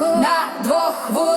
на двох вулицях.